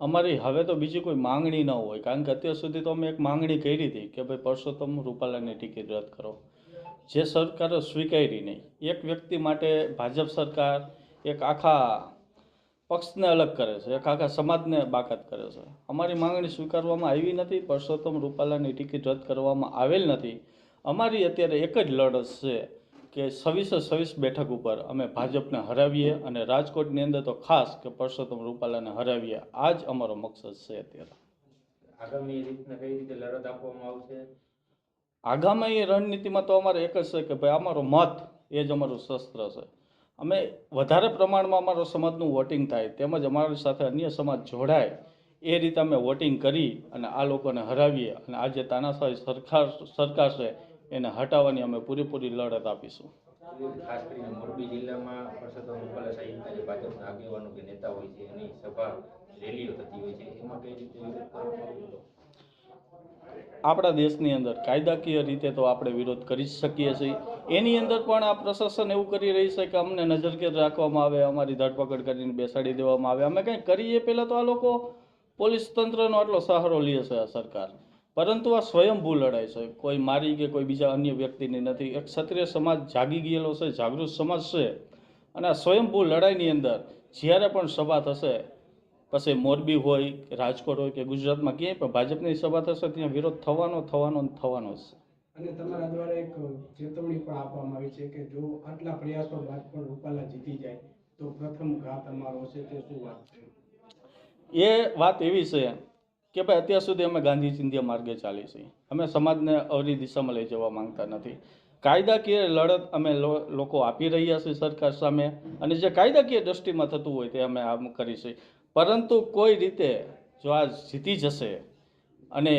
અમારી હવે તો બીજી કોઈ માંગણી ન હોય, કારણ કે અત્યાર સુધી તો અમે એક માંગણી કરી હતી કે ભાઈ પરસોત્તમ રૂપાલાની ટિકિટ રદ કરો. જે સરકારે સ્વીકારી નહીં, એક વ્યક્તિ માટે ભાજપ સરકાર એક આખા પક્ષને અલગ કરે છે, એક આખા સમાજને બાકાત કરે છે. અમારી માંગણી સ્વીકારવામાં આવી નથી, પરસોત્તમ રૂપાલાની ટિકિટ રદ કરવામાં આવેલ નથી. અમારી અત્યારે એક જ લડત છે કે છવ્વીસે છવ્વીસ બેઠક ઉપર અમે ભાજપને હરાવીએ અને રાજકોટની અંદર તો ખાસ કે પરસોત્તમ રૂપાલાને હરાવીએ. આ જ અમારો મકસદ છે અત્યારે. આગામી રીતના કઈ રીતે લડત આપવામાં આવશે? આગામી રણનીતિમાં તો અમારે એક જ છે કે ભાઈ અમારો મત એ જ અમારું શસ્ત્ર છે. અમે વધારે પ્રમાણમાં અમારો સમાજનું વોટિંગ થાય તેમજ અમારી સાથે અન્ય સમાજ જોડાય એ રીતે અમે વોટિંગ કરી અને આ લોકોને હરાવીએ અને આ જે તાનાશાહી સરકાર સરકાર છે એને હટાવવાની અમે પૂરેપૂરી લડત આપીશું. ખાસ કરીને મોરબી જિલ્લામાં પરસોત્તમ રૂપાલા સાહેબ જે ભાજપના આગેવાનો કે નેતા હોય છે એની સભા રેલીઓ થતી હોય છે એમાં કઈ રીતે વિરોધ કરવામાં આવતો આપણા દેશની અંદર કાયદાકીય રીતે તો આપણે વિરોધ કરી જ શકીએ છીએ. એની અંદર પણ આ પ્રશાસન એવું કરી રહી છે કે અમને નજરકેદ રાખવામાં આવે અમારી ધરપકડ કરીને બેસાડી દેવામાં આવે. અમે કંઈ કરીએ પહેલાં તો આ લોકો પોલીસ તંત્રનો આટલો સહારો લે છે આ સરકાર. પરંતુ આ સ્વયંભૂ લડાઈ છે. કોઈ મારી કે કોઈ બીજા અન્ય વ્યક્તિની નથી. એક ક્ષત્રિય સમાજ જાગી ગયેલો છે જાગૃત સમાજ છે. અને આ સ્વયંભૂ લડાઈની અંદર જ્યારે પણ સભા થશે પછી મોરબી હોય કે રાજકોટ હોય કે ગુજરાતમાં ક્યાંય પણ ભાજપની સભા થશે ત્યાં વિરોધ થવાનો થવાનો થવાનો જ છે. અને તમારા દ્વારા એક ચેતવણી પણ આપવામાં આવી છે કે જો આટલા પ્રયાસો બાદ પણ રૂપાલા જીતી જાય તો પ્રથમ ઘા તમારો છે તે શું વાત છે? એ વાત એવી છે કે ભાઈ અત્યાર સુધી અમે ગાંધી ચિંધ્ય માર્ગે ચાલી છીએ. અમે સમાજને અવરી દિશામાં લઈ જવા માંગતા નથી. કાયદાકીય લડત અમે લોકો આપી રહ્યા છીએ સરકાર સામે અને જે કાયદાકીય દ્રષ્ટિમાં થતું હોય તે અમે આમ કરીશું પરંતુ કોઈ રીતે જો આ જીતી જશે અને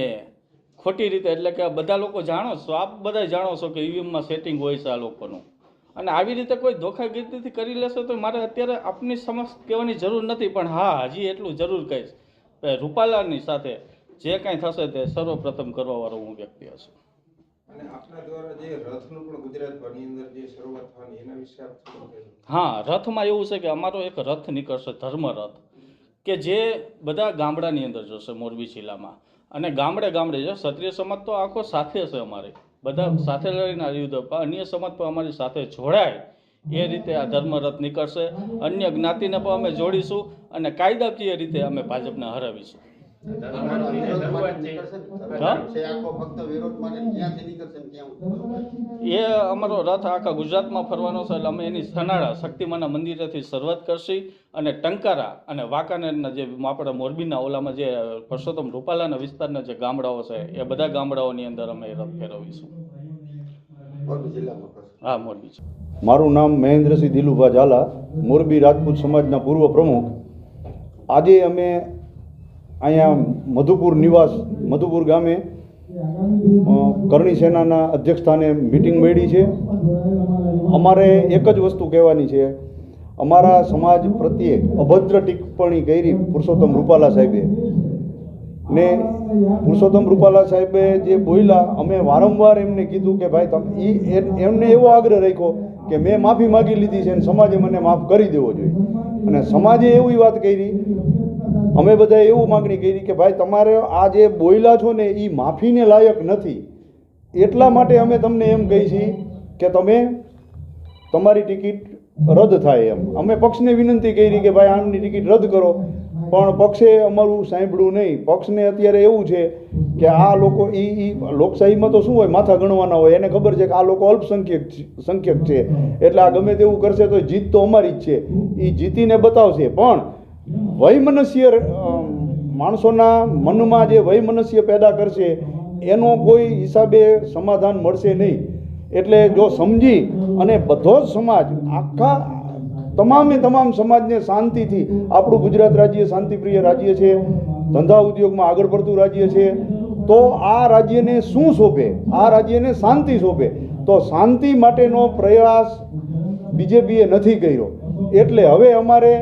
ખોટી રીતે, એટલે કે બધા લોકો જાણો છો, આપ બધા જાણો છો કે ઈવીએમમાં સેટિંગ હોય છે આ લોકોનું. અને આવી રીતે કોઈ ધોખાગીરીથી કરી લેશે તો મારે અત્યારે આપની સમક્ષ કહેવાની જરૂર નથી, પણ હા, હજી એટલું જરૂર કહીશ. રૂપાલાની સાથે જે કાંઈ થશે તે સર્વપ્રથમ કરવાવાળો હું વ્યક્તિ હશું. હા રથમાં એવું છે કે અમારો એક રથ નીકળશે ધર્મ રથ કે જે બધા ગામડાની અંદર જશે મોરબી જિલ્લામાં. અને ગામડે ગામડે છે ક્ષત્રિય સમાજ તો આખો સાથે છે અમારે. બધા સાથે લડીને આવી અન્ય સમાજ પણ અમારી સાથે જોડાય. એ રીતે આ ધર્મ રથ નીકળશે. અન્ય જ્ઞાતિને પણ અમે જોડીશું અને કાયદાકીય રીતે અમે ભાજપને હરાવીશું. એ અમારો રથ આખા ગુજરાતમાં ફરવાનો છે એટલે અમે એની સનાળા શક્તિમાના મંદિરેથી શરૂઆત કરશી અને ટંકારા અને વાંકાનેરના જે આપણા મોરબીના ઓલામાં જે પરસોત્તમ રૂપાલાના વિસ્તારના જે ગામડાઓ છે એ બધા ગામડાઓની અંદર અમે રથ ફેરવીશું. મોરબી જિલ્લામાં હા, મોરબી છે. મારું નામ મહેન્દ્રસિંહ દિલુભા ઝાલા, મોરબી રાજપૂત સમાજના પૂર્વ પ્રમુખ. આજે અમે અહીંયા મધુપુર નિવાસ, મધુપુર ગામે કરણી સેનાના અધ્યક્ષસ્થાને મિટિંગ મળી છે. અમારે એક જ વસ્તુ કહેવાની છે. અમારા સમાજ પ્રત્યે અભદ્ર ટિપ્પણી કરી પુરુષોત્તમ રૂપાલા સાહેબે. ને પુરુષોત્તમ રૂપાલા સાહેબે જે બોલ્યા, અમે વારંવાર એમને કીધું કે ભાઈ તમે એ- એમને એવો આગ્રહ રાખ્યો કે મેં માફી માગી લીધી છે અને સમાજે મને માફ કરી દેવો જોઈએ. અને સમાજે એવી વાત કરી. અમે બધાએ એવું માગણી કરી કે ભાઈ તમારે આ જે બોલ્યા છો ને એ માફીને લાયક નથી. એટલા માટે અમે તમને એમ કહી છીએ કે તમે તમારી ટિકિટ રદ થાય એમ. અમે પક્ષને વિનંતી કરી કે ભાઈ આમની ટિકિટ રદ કરો. પણ પક્ષે અમારું સાંભળ્યું નહીં. પક્ષને અત્યારે એવું છે કે આ લોકો એ લોકશાહીમાં તો શું હોય? માથા ગણવાના હોય. એને ખબર છે કે આ લોકો અલ્પસંખ્યક સંખ્યક છે. એટલે આ ગમે તેવું કરશે તો જીત તો અમારી જ છે. એ જીતીને બતાવશે. પણ વૈમનસ્ય માણસોના મનમાં જે વૈમનસ્ય પેદા કરશે, એનો કોઈ હિસાબે સમાધાન મળશે નહીં. એટલે જો સમજી અને બધો જ સમાજ આખા તમામે તમામ સમાજને શાંતિથી આપણું ગુજરાત રાજ્ય શાંતિપ્રિય રાજ્ય છે, ધંધા ઉદ્યોગમાં આગળ પડતું રાજ્ય છે, તો આ રાજ્યને શું શોભે? આ રાજ્યને શાંતિ શોભે? તો શાંતિ માટેનો પ્રયાસ બીજેપીએ નથી કર્યો. એટલે હવે અમારે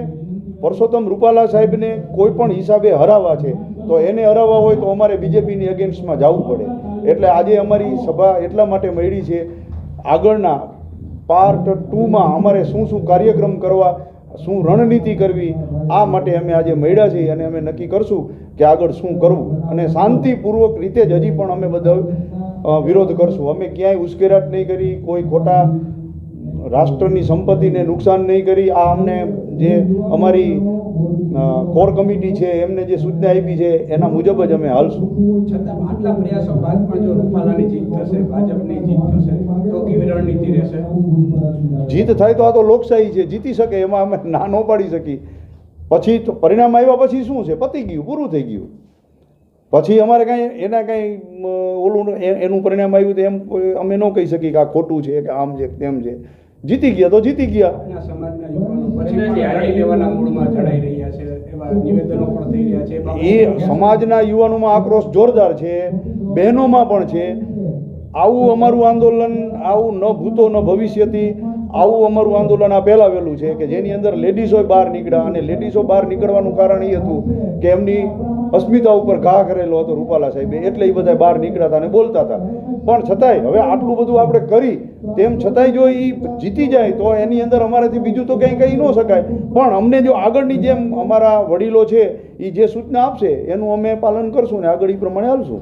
પરસોત્તમ રૂપાલા સાહેબને કોઈ પણ હિસાબે હરાવવા છે, તો એને હરાવવા હોય તો અમારે બીજેપીની અગેન્સ્ટમાં જવું પડે. એટલે આજે અમારી સભા એટલા માટે મળી છે, આગળના પાર્ટ ટુમાં અમારે શું શું કાર્યક્રમ કરવા, શું રણનીતિ કરવી, આ માટે અમે આજે મળ્યા છીએ અને અમે નક્કી કરશું કે આગળ શું કરવું. અને શાંતિપૂર્વક રીતે જ હજી પણ અમે બધા વિરોધ કરશું. અમે ક્યાંય ઉશ્કેરાટ નહીં કરી, કોઈ ખોટા રાષ્ટ્રની સંપત્તિને નુકસાન નહીં કરી આ અમને જે અમારી કોર કમિટી છે એમને જે સૂચના આપી છે એના મુજબ જ અમે હાલશું. છતાં આટલા પ્રયાસો બાદ પણ જો રૂપાલાની જીત થશે ભાજપની જીત થશે તો કેવી રણનીતિ રહેશે? જીત થાય તો આ તો લોકશાહી છે જીતી શકે એમાં અમે ના ન પાડી શકી પછી તો પરિણામ આવ્યા પછી શું છે? પતી ગયું પૂરું થઈ ગયું. પછી અમારે કાંઈ એના કાંઈ ઓલું એનું પરિણામ આવ્યું તો એમ અમે ન કહી શકીએ કે આ ખોટું છે કે આમ છે તેમ છે. જીતી ગયા તો જીતી ગયા. આપના સમાજના યુવાનો પછી પણ લડાઈ લેવાના મૂડમાં જણાઈ રહ્યા છે. એવા નિવેદનો પણ થઈ રહ્યા છે. બાબુ- એ સમાજના યુવાનોમાં આક્રોશ જોરદાર છે. બહેનોમાં પણ છે. આવું અમારું આંદોલન આવું ન ભૂતો ન ભવિષ્યથી આવું અમારું આંદોલન આ પહેલાં વહેલું છે કે જેની અંદર લેડીઝો બહાર નીકળ્યા અને લેડીઝો બહાર નીકળવાનું કારણ એ હતું કે એમની અસ્મિતા ઉપર ઘા કરેલો હતો રૂપાલા સાહેબે. એટલે એ બધા બહાર નીકળ્યા હતા અને બોલતા હતા. પણ છતાંય હવે આટલું બધું આપણે કરી, તેમ છતાંય જો એ જીતી જાય તો એની અંદર અમારાથી બીજું તો કંઈ કહી ન શકાય. પણ અમને જો આગળની જેમ અમારા વડીલો છે એ જે સૂચના આપશે, એનું અમે પાલન કરશું ને આગળ એ પ્રમાણે હાલશું.